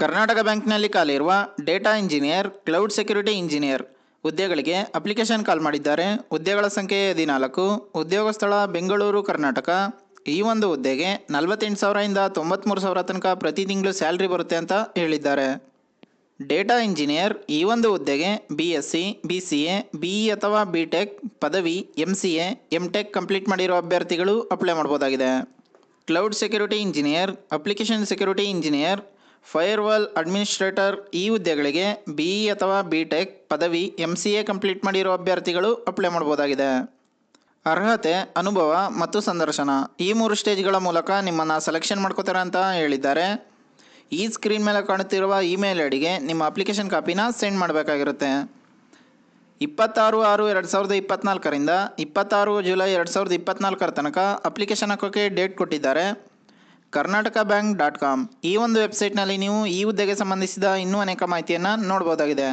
ಕರ್ನಾಟಕ ಬ್ಯಾಂಕ್ನಲ್ಲಿ ಕಾಲಿರುವ data engineer, cloud security engineer ಹುದ್ದೆಗಳಿಗೆ application call ಮಾಡಿದ್ದಾರೆ. ಹುದ್ದೆಗಳ ಸಂಖ್ಯೆ ಹದಿನಾಲ್ಕು. ಉದ್ಯೋಗ ಸ್ಥಳ ಬೆಂಗಳೂರು, ಕರ್ನಾಟಕ. ಈ ಒಂದು ಹುದ್ದೆಗೆ ನಲವತ್ತೆಂಟು ಸಾವಿರದಿಂದ ತೊಂಬತ್ತ್ಮೂರು ಸಾವಿರ ತನಕ ಪ್ರತಿ ತಿಂಗಳು ಸ್ಯಾಲ್ರಿ ಬರುತ್ತೆ ಅಂತ ಹೇಳಿದ್ದಾರೆ. ಡೇಟಾ ಇಂಜಿನಿಯರ್ ಈ ಒಂದು ಹುದ್ದೆಗೆ B S C B C A B E ಅಥವಾ ಬಿ ಟೆಕ್ ಪದವಿ M C A M tech complete ಮಾಡಿರೋ ಅಭ್ಯರ್ಥಿಗಳು apply ಮಾಡ್ಬೋದಾಗಿದೆ. Cloud security engineer, application security engineer firewall administrator ಈ ಹುದ್ದೆಗಳಿಗೆ ಬಿ ಇ ಅಥವಾ ಬಿ ಟೆಕ್ ಪದವಿ ಎಂ ಸಿ ಎ ಕಂಪ್ಲೀಟ್ ಮಾಡಿರೋ ಅಭ್ಯರ್ಥಿಗಳು ಅಪ್ಲೈ ಮಾಡ್ಬೋದಾಗಿದೆ. ಅರ್ಹತೆ, ಅನುಭವ ಮತ್ತು ಸಂದರ್ಶನ ಈ ಮೂರು ಸ್ಟೇಜ್ಗಳ ಮೂಲಕ ನಿಮ್ಮನ್ನು ಸೆಲೆಕ್ಷನ್ ಮಾಡ್ಕೋತಾರೆ ಅಂತ ಹೇಳಿದ್ದಾರೆ. ಈ ಸ್ಕ್ರೀನ್ ಮೇಲೆ ಕಾಣುತ್ತಿರುವ ಇಮೇಲ್ ಐಡಿಗೆ ನಿಮ್ಮ ಅಪ್ಲಿಕೇಶನ್ ಕಾಪಿನ ಸೆಂಡ್ ಮಾಡಬೇಕಾಗಿರುತ್ತೆ. ಇಪ್ಪತ್ತಾರು ಆರು ಎರಡು ಸಾವಿರದ ಇಪ್ಪತ್ನಾಲ್ಕರಿಂದ ಇಪ್ಪತ್ತಾರು ಜುಲೈ ಎರಡು ಸಾವಿರದ ಇಪ್ಪತ್ನಾಲ್ಕರ ತನಕ ಅಪ್ಲಿಕೇಶನ್ ಹಾಕೋಕ್ಕೆ ಡೇಟ್ ಕೊಟ್ಟಿದ್ದಾರೆ. Karnataka bank dot com. ಈ ಒಂದು ವೆಬ್ಸೈಟ್ನಲ್ಲಿ ನೀವು ಈ ಹುದ್ದೆಗೆ ಸಂಬಂಧಿಸಿದ ಇನ್ನೂ ಅನೇಕ ಮಾಹಿತಿಯನ್ನು ನೋಡ್ಬೋದಾಗಿದೆ.